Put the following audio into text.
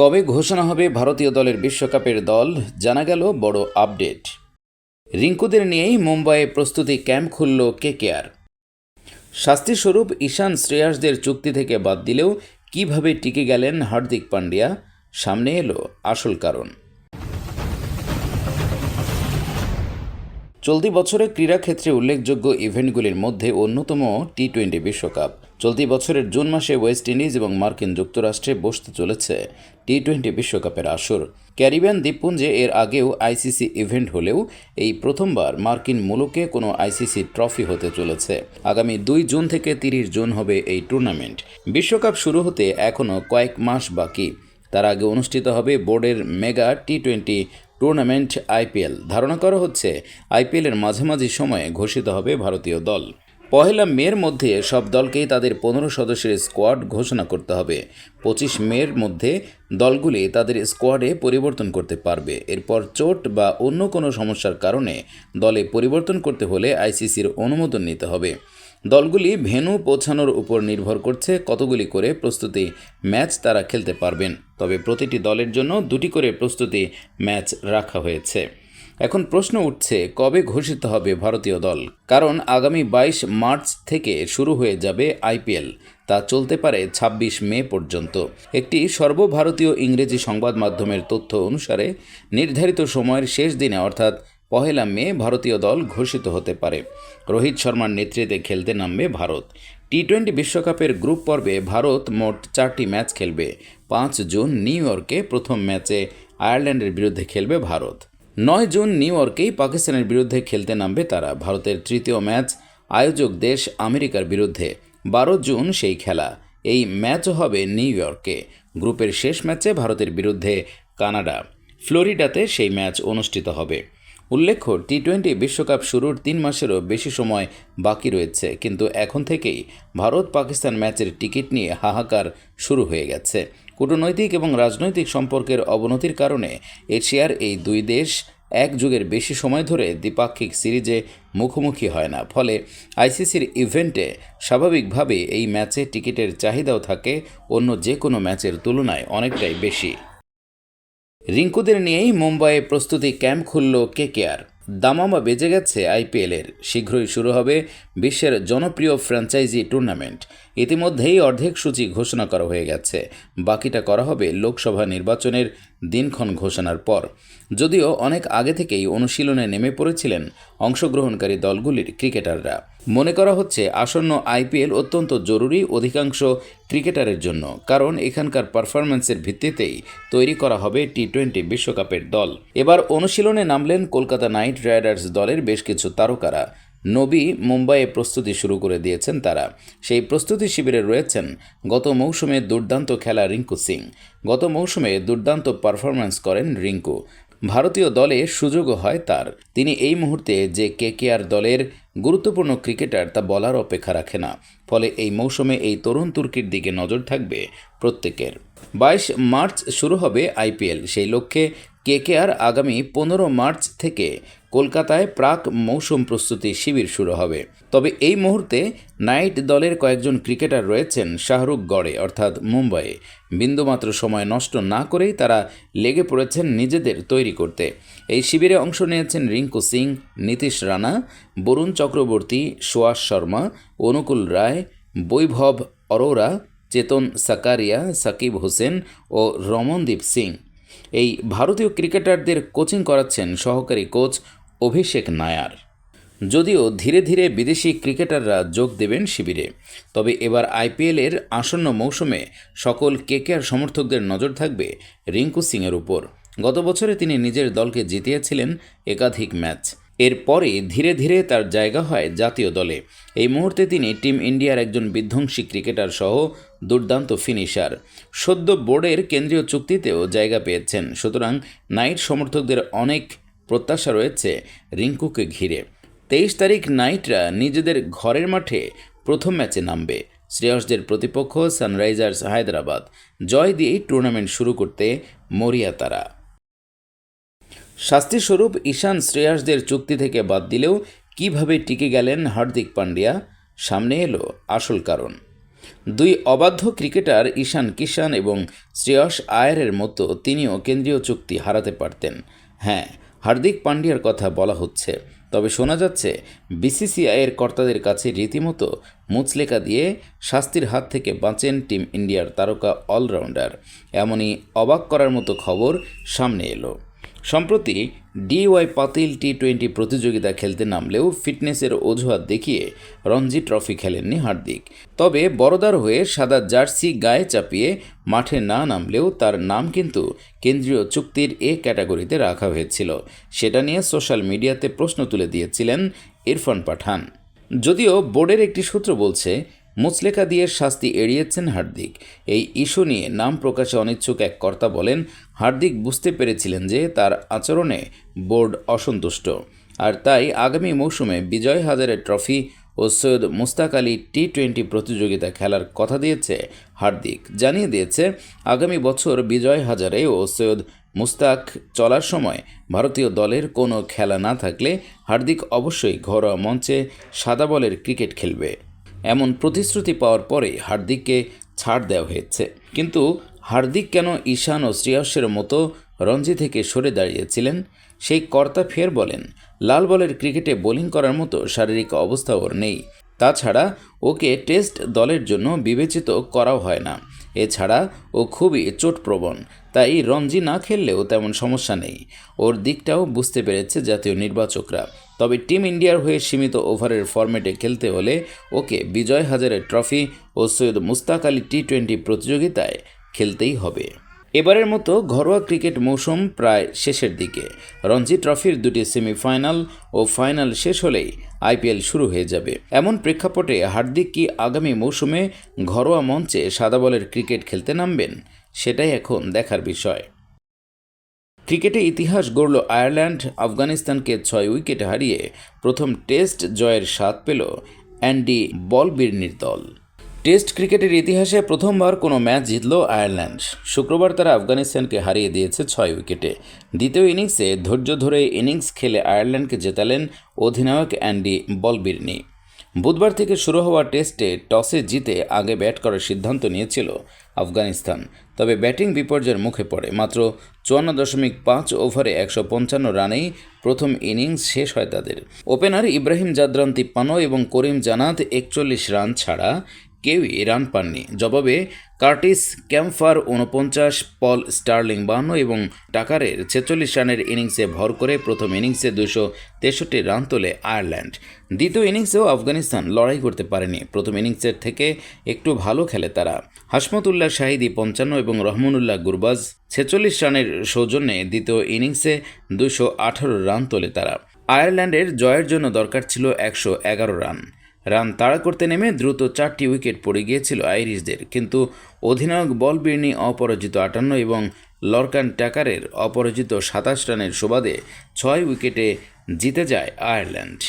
কবে ঘোষণা হবে ভারতীয় দলের বিশ্বকাপের দল? জানা গেল বড় আপডেট। রিঙ্কুদের নিয়েই মুম্বাইয়ে প্রস্তুতি ক্যাম্প খুলল কেকেআর। শাস্তিস্বরূপ ঈশান শ্রেয়াসদের চুক্তি থেকে বাদ দিলেও কীভাবে টিকে গেলেন হার্দিক পান্ডিয়া? সামনে এলো আসল কারণ। চলতি বছরে ক্রীড়াক্ষেত্রে উল্লেখযোগ্য ইভেন্টগুলির মধ্যে অন্যতম টি টোয়েন্টি বিশ্বকাপ। চলতি বছরের জুন মাসে ওয়েস্ট ইন্ডিজ এবং মার্কিন যুক্তরাষ্ট্রে বসতে চলেছে টি টোয়েন্টি বিশ্বকাপের আসর। ক্যারিবিয়ান দ্বীপপুঞ্জে এর আগেও আইসিসি ইভেন্ট হলেও এই প্রথমবার মার্কিন মুলুকে কোনো আইসিসি ট্রফি হতে চলেছে। আগামী দুই জুন থেকে তিরিশ জুন হবে এই টুর্নামেন্ট। বিশ্বকাপ শুরু হতে এখনও কয়েক মাস বাকি। তার আগে অনুষ্ঠিত হবে বোর্ডের mega T twenty tournament IPL ধারণা করা হচ্ছে আইপিএলের মাঝামাঝি সময়ে ঘোষিত হবে ভারতীয় দল। পহেলা মের মধ্যে সব দলকেই তাদের পনেরো সদস্যের স্কোয়াড ঘোষণা করতে হবে। পঁচিশ মের মধ্যে দলগুলি তাদের স্কোয়াডে পরিবর্তন করতে পারবে। এরপর চোট বা অন্য কোনো সমস্যার কারণে দলে পরিবর্তন করতে হলে আইসিসির অনুমোদন নিতে হবে। দলগুলি ভেনু পৌঁছানোর উপর নির্ভর করছে কতগুলি করে প্রস্তুতি ম্যাচ তারা খেলতে পারবেন। তবে প্রতিটি দলের জন্য দুটি করে প্রস্তুতি ম্যাচ রাখা হয়েছে। এখন প্রশ্ন উঠছে, কবে ঘোষিত হবে ভারতীয় দল? কারণ আগামী বাইশ মার্চ থেকে শুরু হয়ে যাবে আইপিএল। তা চলতে পারে ২৬ মে পর্যন্ত। একটি সর্বভারতীয় ইংরেজি সংবাদ মাধ্যমের তথ্য অনুসারে, নির্ধারিত সময়ের শেষ দিনে, অর্থাৎ পহেলা মে, ভারতীয় দল ঘোষিত হতে পারে। রোহিত শর্মার নেতৃত্বে খেলতে নামবে ভারত। টি টোয়েন্টি বিশ্বকাপের গ্রুপ পর্বে ভারত মোট চারটি ম্যাচ খেলবে। পাঁচ জুন নিউ ইয়র্কে প্রথম ম্যাচে আয়ারল্যান্ডের বিরুদ্ধে খেলবে ভারত। নয় জুন নিউ ইয়র্কেই পাকিস্তানের বিরুদ্ধে খেলতে নামবে তারা। ভারতের তৃতীয় ম্যাচ আয়োজক দেশ আমেরিকার বিরুদ্ধে। বারো জুন সেই খেলা। এই ম্যাচ হবে নিউ ইয়র্কে। গ্রুপের শেষ ম্যাচে ভারতের বিরুদ্ধে কানাডা। ফ্লোরিডাতে সেই ম্যাচ অনুষ্ঠিত হবে। উল্লেখ্য টি টোয়েন্টি বিশ্বকাপ শুরুর তিন মাসেরও বেশি সময় বাকি রয়েছে, কিন্তু এখন থেকেই ভারত পাকিস্তান ম্যাচের টিকিট নিয়ে হাহাকার শুরু হয়ে গেছে। কূটনৈতিক এবং রাজনৈতিক সম্পর্কের অবনতির কারণে এশিয়ার এই দুই দেশ এক যুগের বেশি সময় ধরে দ্বিপাক্ষিক সিরিজে মুখোমুখি হয় না, ফলে আইসিসির ইভেন্টে স্বাভাবিকভাবে এই ম্যাচে টিকিটের চাহিদাও থাকে, অন্য যে কোনো ম্যাচের তুলনায় অনেকটাই বেশি। রিঙ্কুদের নিয়েই মুম্বাইয়ে প্রস্তুতি ক্যাম্প খুলল কেকেআর। দামামা বেজে গেছে আইপিএলের। শীঘ্রই শুরু হবে বিশ্বের জনপ্রিয় ফ্র্যাঞ্চাইজি টুর্নামেন্ট। ইতিমধ্যেই অর্ধেক সূচি ঘোষণা করা হয়ে গেছে। বাকিটা করা হবে লোকসভা নির্বাচনের দিনক্ষণ ঘোষণার পর। যদিও অনেক আগে থেকেই অনুশীলনে নেমে পড়েছিলেন অংশগ্রহণকারী দলগুলির ক্রিকেটাররা। মনে করা হচ্ছে আসন্ন আইপিএল অত্যন্ত জরুরি অধিকাংশ ক্রিকেটারের জন্য, কারণ এখানকার পারফরম্যান্সের ভিত্তিতেই তৈরি করা হবে টি টোয়েন্টি বিশ্বকাপের দল। এবার অনুশীলনে নামলেন কলকাতা নাইট রাইডার্স দলের বেশ কিছু তারকারা। নবী মুম্বাইয়ে প্রস্তুতি শুরু করে দিয়েছেন তারা। সেই প্রস্তুতি শিবিরে রয়েছেন গত মৌসুমে দুর্দান্ত খেলা রিঙ্কু সিং। গত মৌসুমে দুর্দান্ত পারফরম্যান্স করেন রিঙ্কু। ভারতীয় দলে সুযোগও হয় তার। তিনি এই মুহূর্তে যে কেকেআর দলের গুরুত্বপূর্ণ ক্রিকেটার তা বলার অপেক্ষা রাখে না। ফলে এই মৌসুমে এই তরুণ তুর্কির দিকে নজর থাকবে প্রত্যেকের। বাইশ মার্চ শুরু হবে আইপিএল। সেই লক্ষ্যে কেকেআর আগামী পনেরো মার্চ থেকে কলকাতায় প্রাক মৌসুম প্রস্তুতি শিবির শুরু হবে। তবে এই মুহূর্তে নাইট দলের কয়েকজন ক্রিকেটার রয়েছেন শাহরুখ গড়ে অর্থাৎ মুম্বাইয়ে। বিন্দুমাত্র সময় নষ্ট না করেই তারা লেগে পড়েছেন নিজেদের তৈরি করতে। এই শিবিরে অংশ নিয়েছেন রিঙ্কু সিং, নীতিশ রানা, বরুণ চক্রবর্তী সুয়াস শর্মা, অনুকূল রায়, বৈভব অরোরা, চেতন সাকারিয়া, সাকিব হোসেন ও রমনদীপ সিং। এই ভারতীয় ক্রিকেটারদের কোচিং করাচ্ছেন সহকারী কোচ অভিষেক নায়ার। যদিও ধীরে ধীরে বিদেশি ক্রিকেটাররা যোগ দেবেন শিবিরে, তবে এবার আইপিএলের আসন্ন মৌসুমে সকল কেকেআর সমর্থকদের নজর থাকবে রিঙ্কু সিংয়ের উপর। গত বছরে তিনি নিজের দলকে জিতিয়েছিলেন একাধিক ম্যাচ। এরপরে ধীরে ধীরে তার জায়গা হয় জাতীয় দলে। এই মুহূর্তে তিনি টিম ইন্ডিয়ার একজন বিধ্বংসী ক্রিকেটার সহ দুর্দান্ত ফিনিশার। সদ্য বোর্ডের কেন্দ্রীয় চুক্তিতেও জায়গা পেয়েছেন। সুতরাং নাইট সমর্থকদের অনেক প্রত্যাশা রয়েছে রিঙ্কুকে ঘিরে। তেইশ তারিখ নাইটরা নিজেদের ঘরের মাঠে প্রথম ম্যাচে নামবে। শ্রেয়সদের প্রতিপক্ষ সানরাইজার্স হায়দ্রাবাদ। জয় দিয়েই টুর্নামেন্ট শুরু করতে মরিয়া তারা। শাস্তিস্বরূপ ঈশান শ্রেয়াসদের চুক্তি থেকে বাদ দিলেও কীভাবে টিকে গেলেন হার্দিক পান্ডিয়া? সামনে এলো আসল কারণ। দুই অবাধ্য ক্রিকেটার ঈশান কিষান এবং শ্রেয়স আয়ারের মতো তিনিও কেন্দ্রীয় চুক্তি হারাতে পারতেন। হ্যাঁ হার্দিক পান্ডিয়ার কথা বলা হচ্ছে, তবে শোনা যাচ্ছে বিসিসিআইয়ের কর্তাদের কাছে রীতিমতো মুচলেকা দিয়ে শাস্তির হাত থেকে বাঁচেন টিম ইন্ডিয়ার তারকা অলরাউন্ডার। এমনই অবাক করার মতো খবর সামনে এলো। সম্প্রতি ডিওয়াই পাতিল টি টোয়েন্টি প্রতিযোগিতা খেলতে নামলেও ফিটনেসের অজুহাত দেখিয়ে রঞ্জি ট্রফি খেলেননি হার্দিক। তবে বড়দার হয়ে সাদা জার্সি গায়ে চাপিয়ে মাঠে না নামলেও তার নাম কিন্তু কেন্দ্রীয় চুক্তির এ ক্যাটাগরিতে রাখা হয়েছিল। সেটা নিয়ে সোশ্যাল মিডিয়াতে প্রশ্ন তুলে দিয়েছিলেন ইরফান পাঠান। যদিও বোর্ডের একটি সূত্র বলছে মুচলেকা দিয়ে শাস্তি এড়িয়েছেন হার্দিক। এই ইস্যু নিয়ে নাম প্রকাশে অনিচ্ছুক এক কর্তা বলেন হার্দিক বুঝতে পেরেছিলেন যে তার আচরণে বোর্ড অসন্তুষ্ট। আর তাই আগামী মৌসুমে বিজয় হাজারে ট্রফি ও সৈয়দ মুস্তাক আলী টি টোয়েন্টি প্রতিযোগিতা খেলার কথা দিয়েছে হার্দিক। জানিয়ে দিয়েছে, আগামী বছর বিজয় হাজারে ও সৈয়দ মুস্তাক চলার সময় ভারতীয় দলের কোনো খেলা না থাকলে হার্দিক অবশ্যই ঘরোয়া মঞ্চে সাদা বলের ক্রিকেট খেলবে। এমন প্রতিশ্রুতি পাওয়ার পরে হার্দিককে ছাড় দেওয়া হয়েছে। কিন্তু হার্দিক কেন ঈশান ও শ্রেয়সের মতো রঞ্জি থেকে সরে দাঁড়িয়েছিলেন? সেই কর্তা ফের বলেন, লাল বলের ক্রিকেটে বোলিং করার মতো শারীরিক অবস্থা ওর নেই। তাছাড়া ওকে টেস্ট দলের জন্য বিবেচিত করাও হয় না। এছাড়া ও খুবই চোটপ্রবণ, তাই রঞ্জি না খেললেও তেমন সমস্যা নেই। ওর দিকটাও বুঝতে পেরেছে জাতীয় নির্বাচকরা। তবে টিম ইন্ডিয়ার হয়ে সীমিত ওভারের ফরম্যাটে খেলতে হলে ওকে বিজয় হাজারের ট্রফি ও সৈয়দ মুস্তাক আলী টি টোয়েন্টি প্রতিযোগিতায় খেলতেই হবে। এবারের মতো ঘরোয়া ক্রিকেট মৌসুম প্রায় শেষের দিকে। রঞ্জি ট্রফির দুটি সেমিফাইনাল ও ফাইনাল শেষ হলেই আইপিএল শুরু হয়ে যাবে। এমন প্রেক্ষাপটে হার্দিক কি আগামী মৌসুমে ঘরোয়া মঞ্চে সাদা বলের ক্রিকেট খেলতে নামবেন? সেটাই এখন দেখার বিষয়। ক্রিকেটে ইতিহাস গড়ল আয়ারল্যান্ড, আফগানিস্তানকে ছয় উইকেট হারিয়ে প্রথম টেস্ট জয়ের স্বাদ পেল অ্যান্ডি বলবির্নির দল। টেস্ট ক্রিকেটের ইতিহাসে প্রথমবার কোনো ম্যাচ জিতল আয়ারল্যান্ড। শুক্রবার তারা আফগানিস্তানকে হারিয়ে দিয়েছে ছয় উইকেটে। দ্বিতীয় ইনিংসে ধৈর্য ধরে ইনিংস খেলে আয়ারল্যান্ডকে জেতালেন অধিনায়ক অ্যান্ডি বলবির্নি। বুধবার থেকে শুরু হওয়া টেস্টে টসে জিতে আগে ব্যাট করার সিদ্ধান্ত নিয়েছিল আফগানিস্তান, তবে ব্যাটিং বিপর্যয়ের মুখে পড়ে। মাত্র চুয়ান্ন দশমিক পাঁচ ওভারে একশো পঞ্চান্ন রানেই প্রথম ইনিংস শেষ হয় তাদের। ওপেনার ইব্রাহিম জাদরান তিপ্পান্ন এবং করিম জানাত একচল্লিশ রান ছাড়া কেউই রান পাননি। জবাবে কার্টিস ক্যাম্পার উনপঞ্চাশ পল স্টার্লিং বাহান্ন এবং টাকারের ছেচল্লিশ রানের ইনিংসে ভর করে প্রথম ইনিংসে দুশো তেষট্টি রান তোলে আয়ারল্যান্ড। দ্বিতীয় ইনিংসেও আফগানিস্তান লড়াই করতে পারেনি। প্রথম ইনিংসের থেকে একটু ভালো খেলে তারা। হাসমতুল্লাহ শাহিদি পঞ্চান্ন এবং রহমানুল্লাহ গুরবাজ ছেচল্লিশ রানের সৌজন্যে দ্বিতীয় ইনিংসে দুশো আঠারো রান তোলে তারা। আয়ারল্যান্ডের জয়ের জন্য দরকার ছিল একশো এগারো রান। রান তাড়া করতে নেমে দ্রুত চারটি উইকেট পড়ে গিয়েছিল আইরিশদের। কিন্তু অধিনায়ক বল বলবির্নি অপরাজিত আটান্ন এবং লরকান ট্যাকারের অপরাজিত সাতাশ রানের সুবাদে ছয় উইকেটে জিতে যায় আয়ারল্যান্ড।